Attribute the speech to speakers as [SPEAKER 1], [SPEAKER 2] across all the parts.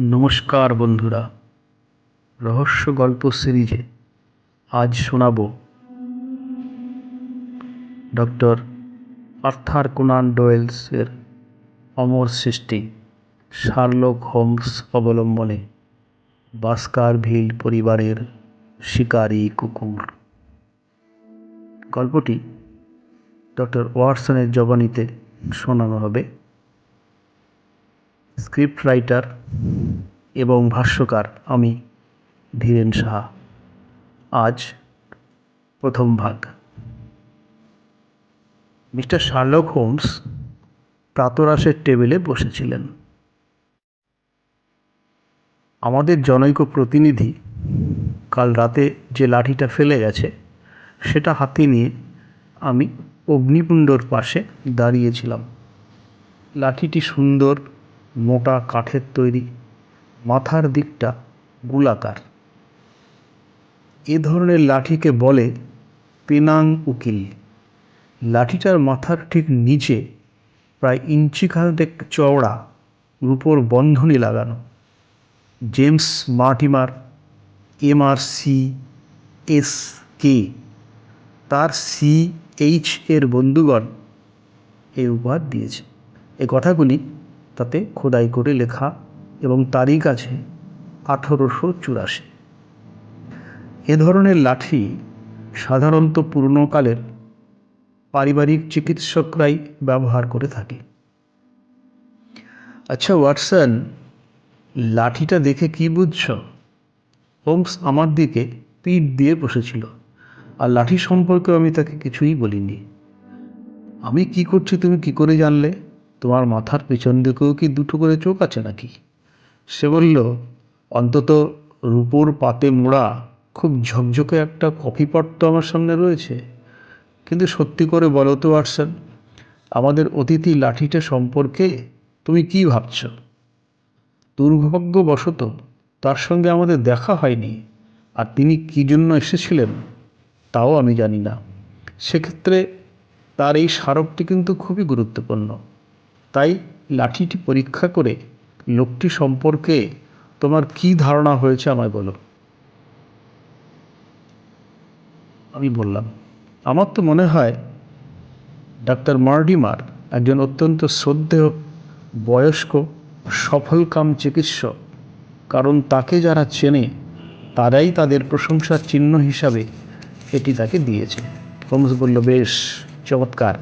[SPEAKER 1] নমস্কার বন্ধুরা। রহস্য গল্প সিরিজে আজ শোনাব ডক্টর আর্থার কোনান ডোয়েলসের অমর সৃষ্টি, শার্লক হোমস অবলম্বনে বাস্কারভিল পরিবারের শিকারী কুকুর। গল্পটি ডক্টর ওয়াটসনের জবানিতে শোনানো হবে। স্ক্রিপ্ট রাইটার এবং ভাষ্যকার আমি ধীরেন সাহা। আজ প্রথম ভাগ। মিস্টার শার্লক হোমস প্রাতরাশের টেবিলে বসেছিলেন। আমাদের জনৈক প্রতিনিধি কাল রাতে যে লাঠিটা ফেলে গেছে, সেটা হাতে নিয়ে আমি অগ্নিকুণ্ডর পাশে দাঁড়িয়েছিলাম। লাঠিটি সুন্দর মোটা কাঠের তৈরি মাথার দিকটা গোলাকার। এ ধরনের লাঠিকে বলে পেনাং উকিল। লাঠিটার মাথার ঠিক নিচে প্রায় ইঞ্চিখানেক চওড়া রূপোর বন্ধনী লাগানো। James Mortimer MR C S কে। তার সি এইচ এর বন্ধুগণ এই উপহার দিয়েছে। এ কথাগুলি তাতে খোদাই করে লেখা এবং তারিখ আছে আঠেরোশো চুরাশি। এ ধরনের লাঠি সাধারণত পুরনোকালের পারিবারিক চিকিৎসকরাই ব্যবহার করে থাকে। আচ্ছা ওয়াটসন, লাঠিটা দেখে কি বুঝছ? হোমস আমার দিকে পিঠ দিয়ে বসেছিল, আর লাঠি সম্পর্কে আমি তাকে কিছুই বলিনি। আমি কি করছি, তুমি কি করে জানলে? তোমার মাথার পেছন দিকেও কি দুটো করে চোখ আছে নাকি? সে বলল, অন্তত রূপোর পাতে মোড়া খুব ঝকঝকে একটা কফি পট তো আমার সামনে রয়েছে। কিন্তু সত্যি করে বলো তো ওয়াটসন আমাদের অতিথি লাঠিটা সম্পর্কে তুমি কি ভাবছ? দুর্ভাগ্যবশত তার সঙ্গে আমাদের দেখা হয়নি। আর তিনি কী জন্য এসেছিলেন তাও আমি জানি না। সেক্ষেত্রে তার এই স্মারকটি কিন্তু খুবই গুরুত্বপূর্ণ। তাই লাঠিটি পরীক্ষা করে লোকটি সম্পর্কে তোমার কি ধারণা হয়েছে আমায় বলো। আমি বললাম, আমার তো মনে হয় ডাক্তার মার্ডিমার একজন অত্যন্ত শ্রদ্ধেয়, বয়স্ক সফলকাম চিকিৎসক, কারণ তাকে যারা চেনে, তারাই তাদের প্রশংসার চিহ্ন হিসাবে এটি তাকে দিয়েছে। হোমস বলল, বেশ, চমৎকার।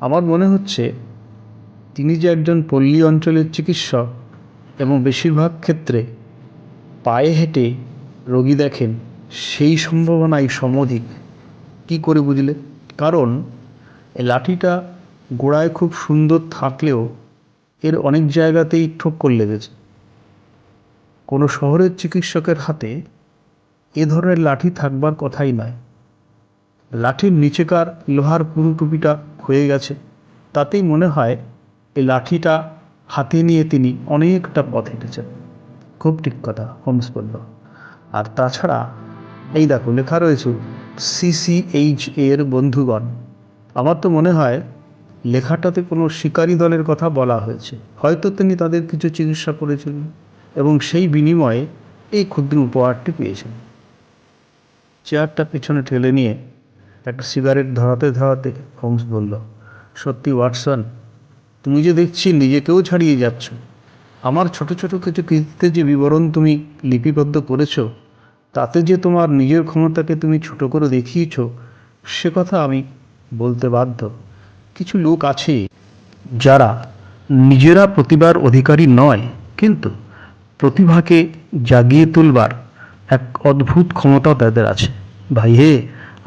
[SPEAKER 1] আমার মনে হচ্ছে তিনি যে একজন পল্লী অঞ্চলের চিকিৎসক এবং বেশিরভাগ ক্ষেত্রে পায়ে হেঁটে রোগী দেখেন, সেই সম্ভাবনাই সমধিক। কী করে বুঝলে? কারণ লাঠিটা গোড়ায় খুব সুন্দর থাকলেও এর অনেক জায়গাতেই ঠোক্কর লেগেছে কোনো শহরের চিকিৎসকের হাতে এ ধরনের লাঠি থাকবার কথাই নয়। লাঠির নিচেকার লোহার পুরু টুপিটা হয়ে গেছে। তাতেই মনে হয় এই লাঠিটা হাতে নিয়ে তিনি অনেকটা পথ হেঁটেছেন। খুব ঠিক কথা, হোমস বলল। আর তাছাড়া, এই দেখো, লেখা রয়েছে সিসিএইচ এর বন্ধুগণ। আমার তো মনে হয়, লেখাটাতে কোনো শিকারী দলের কথা বলা হয়েছে। হয়তো তিনি তাদের কিছু চিকিৎসা করেছিলেন এবং সেই বিনিময়ে এই ক্ষুদ্র উপহারটি পেয়েছেন। চেয়ারটা পেছনে ঠেলে নিয়ে একটা সিগারেট ধরাতে ধরাতে হোমস বলল, সত্যি, ওয়াটসন তুমি যে দেখছি নিজেকেও ছাড়িয়ে যাচ্ছ। আমার ছোট ছোট কিছু কৃতিতে যে বিবরণ তুমি লিপিবদ্ধ করেছ, তাতে যে তোমার নিজের ক্ষমতাকে তুমি ছোট করে দেখিয়েছ, সে কথা আমি বলতে বাধ্য। কিছু লোক আছে যারা নিজেরা প্রতিভার অধিকারী নয়, কিন্তু প্রতিভাকে জাগিয়ে তুলবার এক অদ্ভুত ক্ষমতা তাদের আছে। ভাই হে,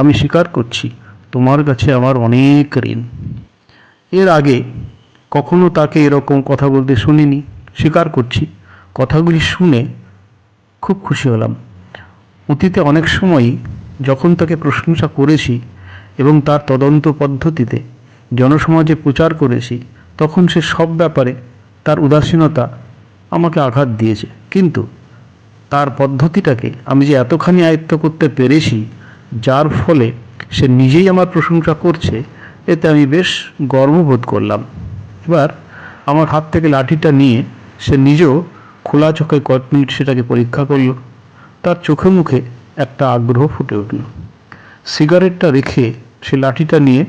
[SPEAKER 1] আমি স্বীকার করছি, তোমার কাছে আমার অনেক ঋণ। এর আগে কখনো তাকে এরকম কথা বলতে শুনিনি, স্বীকার করছি। কথাগুলি শুনে খুব খুশি হলাম। অতীতে অনেক সময়ই যখন তাকে প্রশংসা করেছি এবং তার তদন্ত পদ্ধতিতে জনসমাজে প্রচার করেছি, তখন সে সব ব্যাপারে তার উদাসীনতা আমাকে আঘাত দিয়েছে। কিন্তু তার পদ্ধতিটাকে আমি যে এতখানি আয়ত্ত করতে পেরেছি, যার ফলে সে নিজেই আমার প্রশংসা করছে, এতে আমি বেশ গর্ববোধ করলাম। এবার আমার হাত থেকে লাঠিটা নিয়ে সে নিজেও খোলা চোখে কয়েক মিনিট সেটাকে পরীক্ষা করল। তার চোখে মুখে একটা আগ্রহ ফুটে উঠল। সিগারেটটা রেখে সে লাঠিটা নিয়ে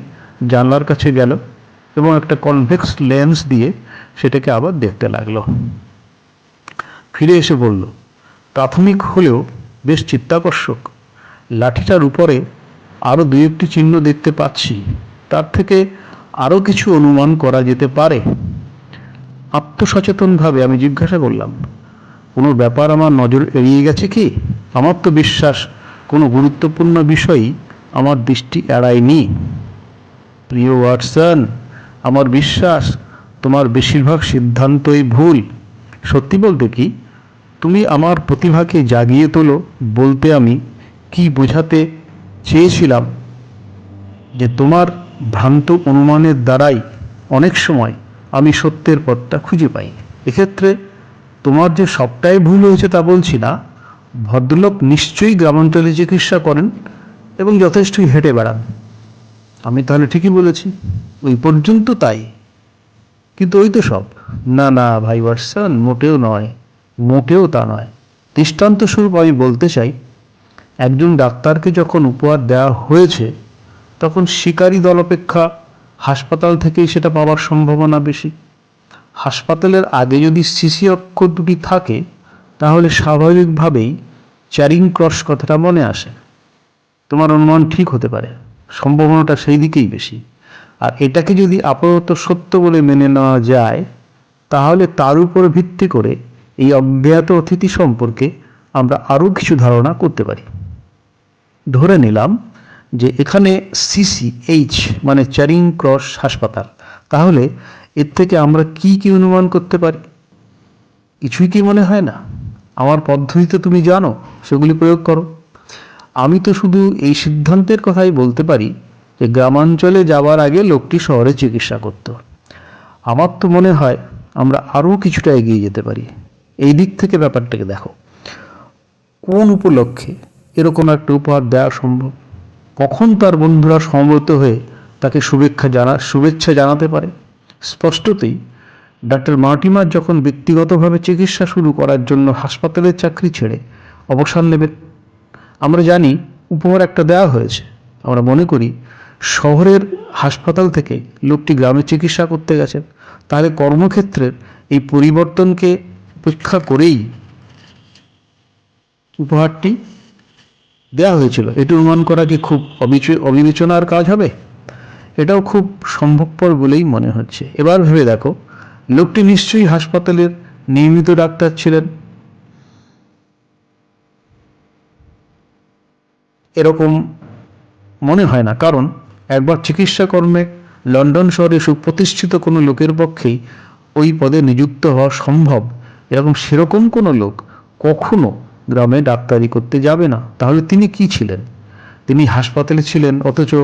[SPEAKER 1] জানলার কাছে গেল এবং একটা কনভেক্স লেন্স দিয়ে সেটাকে আবার দেখতে লাগল। ফিরে এসে বলল, প্রাথমিক হলেও বেশ চিত্তাকর্ষক। লাঠিটার উপরে আরও দু একটি চিহ্ন দেখতে পাচ্ছি। তার থেকে আরও কিছু অনুমান করা যেতে পারে? আত্মসচেতনভাবে আমি জিজ্ঞাসা করলাম, কোনো ব্যাপার আমার নজর এড়িয়ে গেছে কি? আমার তো বিশ্বাস, কোনো গুরুত্বপূর্ণ বিষয়ই আমার দৃষ্টি এড়ায়নি। প্রিয় ওয়াটসন, আমার বিশ্বাস, তোমার বেশিরভাগ সিদ্ধান্তই ভুল। সত্যি বলতে কি, তুমি আমার প্রতিভাকে জাগিয়ে তোলো বলতে আমি কি বোঝাতে চেয়েছিলাম যে তোমার ভ্রান্ত অনুমানের দ্বারাই অনেক সময় আমি সত্যের পথটা খুঁজে পাই। এক্ষেত্রে তোমার যে সবটাই ভুল হয়েছে তা বলছি না, ভদ্রলোক নিশ্চয়ই গ্রামাঞ্চলে চিকিৎসা করেন এবং যথেষ্টই হেঁটে বেড়ান। আমি তাহলে ঠিকই বলেছি, ওই পর্যন্ত তাই। কিন্তু ওই তো সব। না না, ভাই ওয়াটসন, মোটেও নয়, মোটেও তা নয়। দৃষ্টান্তস্বরূপ আমি বলতে চাই, একজন ডাক্তারকে যখন উপহার দেওয়া হয়েছে তখন শিকারী দল অপেক্ষা হাসপাতাল থেকেই সেটা পাওয়ার সম্ভাবনা বেশি। হাসপাতালের আগে যদি সিসি অক্ষর দুটি থাকে, তাহলে স্বাভাবিকভাবেই চ্যারিং ক্রস কথাটা মনে আসে। তোমার অনুমান ঠিক হতে পারে, সম্ভাবনাটা সেই দিকেই বেশি। আর এটাকে যদি আপাতত সত্য বলে মেনে নেওয়া যায়, তাহলে তার উপর ভিত্তি করে এই অজ্ঞাত অতিথি সম্পর্কে আমরা আরও কিছু ধারণা করতে পারি। ধরে নিলাম যে এখানে সিসি এইচ মানে চ্যারিং ক্রস হাসপাতাল। তাহলে এর থেকে আমরা কি কি অনুমান করতে পারি? কিছুই কি মনে হয় না? আমার পদ্ধতিতে তুমি জানো, সেগুলি প্রয়োগ করো। আমি তো শুধু এই সিদ্ধান্তের কথাই বলতে পারি যে গ্রামাঞ্চলে যাওয়ার আগে লোকটি শহরে চিকিৎসা করত। আমার তো মনে হয় আমরা আরও কিছুটা এগিয়ে যেতে পারি। এই দিক থেকে ব্যাপারটাকে দেখো। কোন উপলক্ষে এরকম একটা উপহার দেওয়া সম্ভব? কখন তার বন্ধুরা সমবেত হয়ে তাকে শুভেচ্ছা জানা শুভেচ্ছা জানাতে পারে? স্পষ্টতই, ডাক্তার মার্টিমার যখন ব্যক্তিগতভাবে চিকিৎসা শুরু করার জন্য হাসপাতালের চাকরি ছেড়ে অবসর নেবেন, আমরা জানি উপহার একটা দেওয়া হয়েছে। আমরা মনে করি, শহরের হাসপাতাল থেকে লোকটি গ্রামে চিকিৎসা করতে গেছেন। তাহলে কর্মক্ষেত্রের এই পরিবর্তনকে উপেক্ষা করেই উপহারটি দেওয়া হয়েছিল। এটি অনুমান করা কি খুব অবিবেচনার কাজ হবে? এটাও খুব সম্ভবপর বলেই মনে হচ্ছে। এবার ভেবে দেখো, লোকটি নিশ্চয়ই হাসপাতালের নিয়মিত ডাক্তার ছিলেন। এরকম মনে হয় না, কারণ একবার চিকিৎসা কর্মে লন্ডন শহরে সুপ্রতিষ্ঠিত কোনো লোকের পক্ষেই ওই পদে নিযুক্ত হওয়া সম্ভব। এরকম সেরকম কোনো লোক কখনো গ্রামে ডাক্তারি করতে যাবে না। তাহলে তিনি কি ছিলেন? তিনি হাসপাতালে ছিলেন, অথচ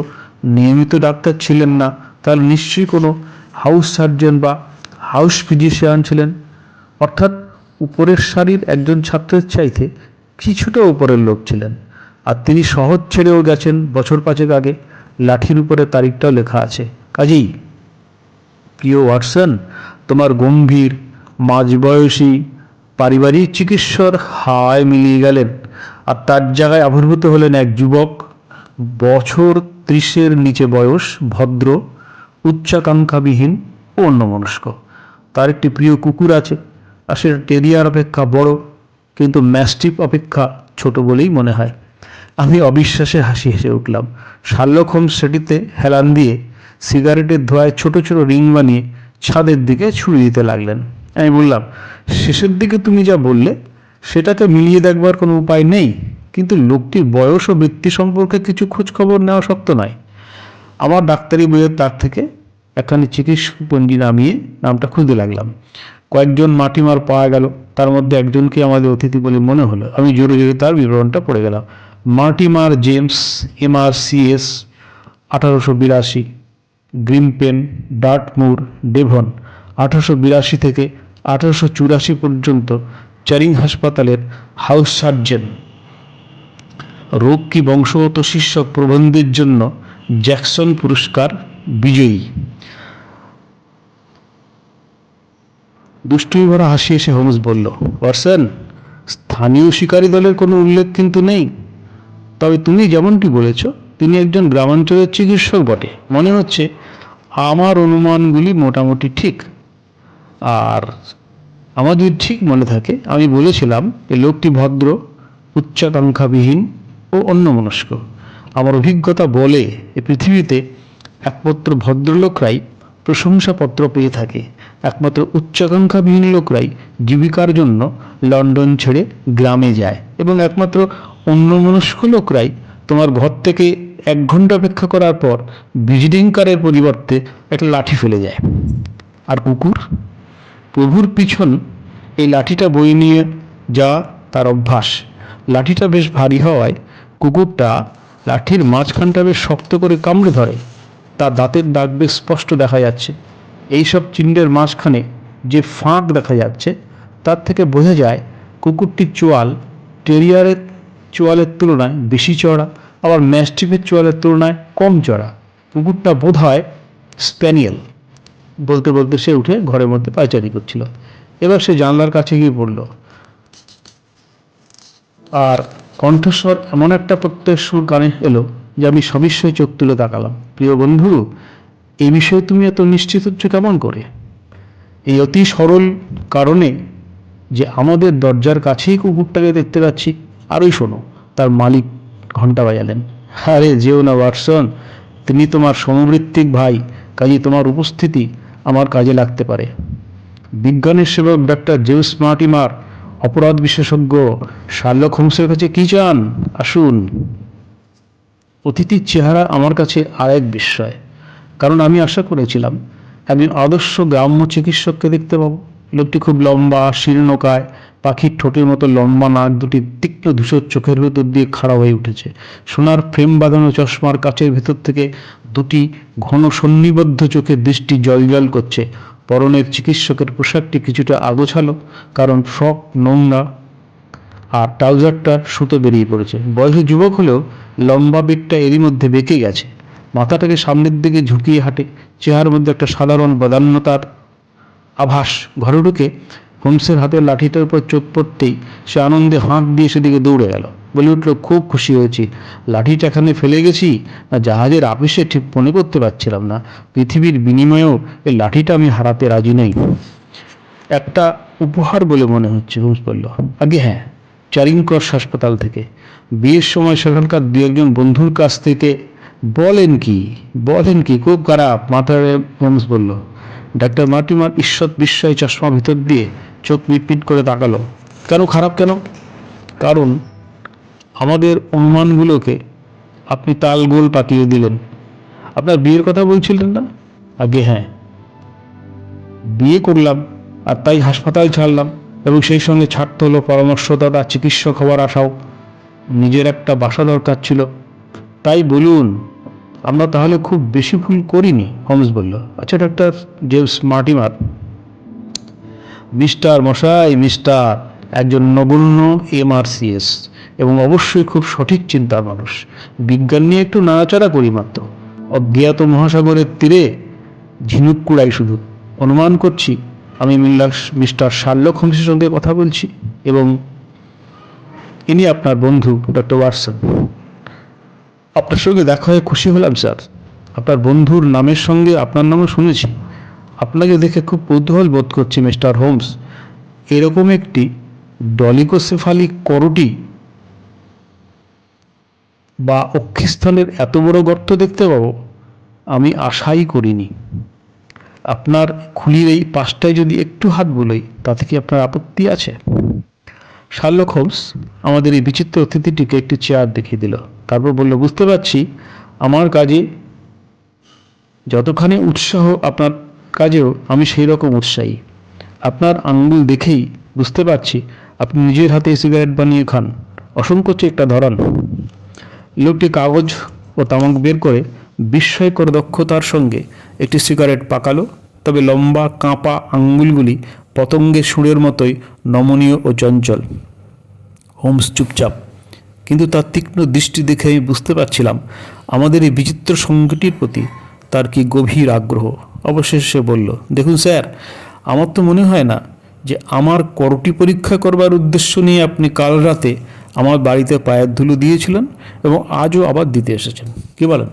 [SPEAKER 1] নিয়মিত ডাক্তার ছিলেন না। তাহলে নিশ্চয়ই কোনো হাউস সার্জন বা হাউস ফিজিশিয়ান ছিলেন। অর্থাৎ উপরের সারির একজন ছাত্রের চাইতে কিছুটা উপরের লোক ছিলেন। আর তিনি শহর ছেড়েও গেছেন বছর পাঁচেক আগে। লাঠির উপরে তারিখটাও লেখা আছে। কাজেই, প্রিয় ওয়াটসন, তোমার গম্ভীর, মাঝবয়সী পারিবারিক চিকিৎসর হাওয়ায় মিলিয়ে গেলেন আর তার জায়গায় আবির্ভূত হলেন এক যুবক, বছর ত্রিশের নিচে বয়স, ভদ্র, উচ্চাকাঙ্ক্ষাবিহীন ও অন্যমনস্ক। তার একটি প্রিয় কুকুর আছে আর সেটা টেরিয়ার অপেক্ষা বড়, কিন্তু ম্যাস্টিপ অপেক্ষা ছোট বলেই মনে হয়। আমি অবিশ্বাসে হাসি হেসে উঠলাম। শার্লক সেটিতে হেলান দিয়ে সিগারেটের ধোঁয়ায় ছোট ছোট রিং বানিয়ে ছাদের দিকে ছুড়ে দিতে লাগলেন। আমি বললাম, শেষের দিকে তুমি যা বললে সেটাকে মিলিয়ে দেখবার কোনো উপায় নেই। কিন্তু লোকটির বয়স ও বৃত্তি সম্পর্কে কিছু খোঁজখবর নেওয়া শক্ত নয়। আমার ডাক্তারি বইয়ের তার থেকে একখানি চিকিৎসক পঞ্জি নামিয়ে নামটা খুঁজতে লাগলাম। কয়েকজন মাটিমার পাওয়া গেল। তার মধ্যে একজনকে আমাদের অতিথি বলে মনে হলো। আমি জোরে জোরে তার বিবরণটা পড়ে গেলাম। মার্টিমার জেমস এমআর সিএস আঠারোশো বিরাশি, গ্রিমপেন, ডার্টমুর, ডেভন, আঠারোশো বিরাশি থেকে আঠারোশো চুরাশি পর্যন্ত চারিং হাসপাতালের হাউস সার্জেন। রোগ কি বংশগত শীর্ষক প্রবন্ধের জন্য জ্যাকসন পুরস্কার বিজয়ী। দুষ্টুমি ভরা হাসি এসে হোমস বলল, ওয়াটসন, স্থানীয় শিকারী দলের কোনো উল্লেখ কিন্তু নেই। তবে তুমি যেমনটি বলেছ, তিনি একজন গ্রামাঞ্চলের চিকিৎসক বটে। মনে হচ্ছে আমার অনুমানগুলি মোটামুটি ঠিক। আর যদি ঠিক মনে থাকে, আমি বলেছিলাম এই লোকটি ভদ্র, উচ্চাকাঙ্ক্ষাবিহীন ও অন্যমনস্ক। আমার অভিজ্ঞতা বলে এ পৃথিবীতে একমাত্র ভদ্রলোকরাই প্রশংসাপত্র পেয়ে থাকে। একমাত্র উচ্চাকাঙ্ক্ষাবিহীন লোকরাই জীবিকার জন্য লন্ডন ছেড়ে গ্রামে যায় এবং একমাত্র অন্যমনস্ক লোকরাই তোমার ঘর থেকে এক ঘণ্টা অপেক্ষা করার পর ভিজিটিং কারের পরিবর্তে একটা লাঠি ফেলে যায়। আর কুকুর? প্রভুর পিছন এই লাঠিটা বই নিয়ে যা তার অভ্যাস। লাঠিটা বেশ ভারী হওয়ায় কুকুরটা লাঠির মাঝখানটা বেশ শক্ত করে কামড়ে ধরে। তার দাঁতের দাগ বেশ স্পষ্ট দেখা যাচ্ছে। এইসব চিহ্নের মাঝখানে যে ফাঁক দেখা যাচ্ছে, তার থেকে বোঝা যায় কুকুরটির চোয়াল টেরিয়ারের চোয়ালের তুলনায় বেশি চড়া আবার ম্যাস্টিফের চোয়ালের তুলনায় কম চড়া কুকুরটা বোধ হয় স্প্যানিয়েল। বলতে বলতে সে উঠে ঘরের মধ্যে পায়চারি করছিল। এবার সে জানলার কাছে গিয়ে পড়ল আর কণ্ঠস্বর এমন একটা প্রত্যয়ের সুর কানে এলো যে আমি সবিস্ময়ে চোখ তুলে তাকালাম। প্রিয় বন্ধু এই বিষয়ে তুমি এত নিশ্চিত হচ্ছ কেমন করে? এই অতি সরল কারণে যে আমাদের দরজার কাছেই কুকুরটাকে দেখতে পাচ্ছি, আরই শোনো, তার মালিক ঘণ্টা বাজালেন। আরে যেও না, ওয়াটসন, তিনি তোমার সমবৃত্তিক ভাই কাজে তোমার উপস্থিতি আমার কাজে লাগতে পারে। বিজ্ঞানের সেবক ডাক্তার জেউস মার্টিমার অপরাধ বিশেষজ্ঞ শার্লক হোমসের কাছে কি চান? আসুন। অতিথির চেহারা আমার কাছে আরেক বিস্ময়, কারণ আমি আশা করেছিলাম আমি আদর্শ গ্রাম্য চিকিৎসককে দেখতে পাবো। লোকটি খুব লম্বা শীর্ণকায় পাখির ঠোঁটের মতো লম্বা নাক দুটি তীক্ষ্ণ ধূসর চোখের ভেতর দিয়ে খাড়া হয়ে উঠেছে। সোনার ফ্রেম বাঁধানো চশমার কাচের ভেতর থেকে দুটি ঘন সন্নিবদ্ধ চোখের দৃষ্টি জলজল করছে। পরনের চিকিৎসকের পোশাকটি কিছুটা আগোছালো, কারণ ফ্রক, নোংরা আর ট্রাউজারটার সুতো বেরিয়ে পড়েছে। বয়সে যুবক হলেও লম্বা বেগটা এরই মধ্যে বেঁকে গেছে। মাথাটাকে সামনের দিকে ঝুঁকিয়ে হাঁটে। চেহারার মধ্যে একটা সাধারণ বদান্যতার আভাস। ঘরে ঢুকে হোমসের হাতের লাঠিটার উপর চোখ পড়তেই সে আনন্দে হাঁক দিয়ে সেদিকে দৌড়ে গেল। বলে উঠল, খুব খুশি হয়েছি। লাঠিটা এখানে ফেলে গেছি, না জাহাজের আপিসে ঠিক মনে করতে পারছিলাম না। পৃথিবীর বিনিময়েও এই লাঠিটা আমি হারাতে রাজি নই। একটা উপহার বলে মনে হচ্ছে, হোমস বলল। আগে হ্যাঁ চারিং ক্রস হাসপাতাল থেকে। বিয়ের সময় সেখানকার দু একজন বন্ধুর কাছ থেকে, বলেন কি বলেন কি, খুব খারাপ। মাথায় হোমস বলল ডাক্তার মার্টিমার ঈশ্বর বিস্ময় চশমা ভিতর দিয়ে চোখ মিটমিট করে তাকালো। কেন খারাপ কেন? কারণ আমাদের অনুমানগুলোকে আপনি তালগোল পাকিয়ে দিলেন। আপনার বিয়ের কথা বলছিলেন না? আগে হ্যাঁ। বিয়ে করলাম আর তাই হাসপাতাল ছাড়লাম এবং সেই সঙ্গে ছাড়তে হলো পরামর্শদাতা, চিকিৎসক হওয়ার আশাও। নিজের একটা বাসা দরকার ছিল। তাই বলুন আমরা তাহলে খুব বেশি ভুল করিনি, হোমস বলল। আচ্ছা ডাক্তার জেমস মার্টিমার। মিস্টার মশাই, মিস্টার, একজন নগণ্য এমআরসিএস এবং অবশ্যই খুব সঠিক চিন্তার মানুষ। বিজ্ঞান নিয়ে একটু নাড়াচাড়া করি মাত্র। অজ্ঞাত মহাসাগরের তীরে ঝিনুক কুড়াই শুধু। অনুমান করছি, আমি মিল্লাস মিস্টার শার্লক হোমসের সঙ্গে কথা বলছি এবং ইনি আপনার বন্ধু, ডক্টর ওয়াটসন। আপনার সঙ্গে দেখা হয়ে খুশি হলাম, স্যার। আপনার বন্ধুর নামের সঙ্গে আপনার নামও শুনেছি। আপনাকে দেখে খুব কৌতূহল বোধ করছি, মিস্টার হোমস। এরকম একটি ডলিকোসেফালি করটি বা অক্ষিস্থলের এত বড় গর্ত দেখতে পাবো, আমি আশাই করিনি। আপনার খুলির এই পাশটায় যদি একটু হাত বুলোই, তাতে কি আপনার আপত্তি আছে? শার্লক হোমস আমাদের এই বিচিত্র অতিথিটিকে একটি চেয়ার দেখিয়ে দিল। তারপর বলল, বুঝতে পারছি, আমার কাজে যতখানি উৎসাহ আপনার কাজেও, আমি সেই রকম উৎসাহী। আপনার আঙ্গুল দেখেই বুঝতে পারছি, আপনি নিজের হাতে সিগারেট বানিয়ে খান। অসংকোচে একটা ধরান। লোকটি কাগজ ও তামাক বের করে বিস্ময়কর দক্ষতার সঙ্গে একটি সিগারেট পাকালো, তবে লম্বা, কাঁপা আঙ্গুলগুলি পতঙ্গের সুরের মতোই নমনীয় ও চঞ্চল। হোমস চুপচাপ। কিন্তু তার তীক্ষ্ণ দৃষ্টি দেখে আমি বুঝতে পারছিলাম, আমাদের এই বিচিত্র সঙ্গীটির প্রতি তার কি গভীর আগ্রহ। অবশেষে সে বলল, দেখুন স্যার, আমার তো মনে হয় না যে আমার করটি পরীক্ষা করবার উদ্দেশ্য নিয়ে আপনি কাল রাতে আমার বাড়িতে পায়ের ধুলো দিয়েছিলেন এবং আজও আবার দিতে এসেছেন। কি বলেন?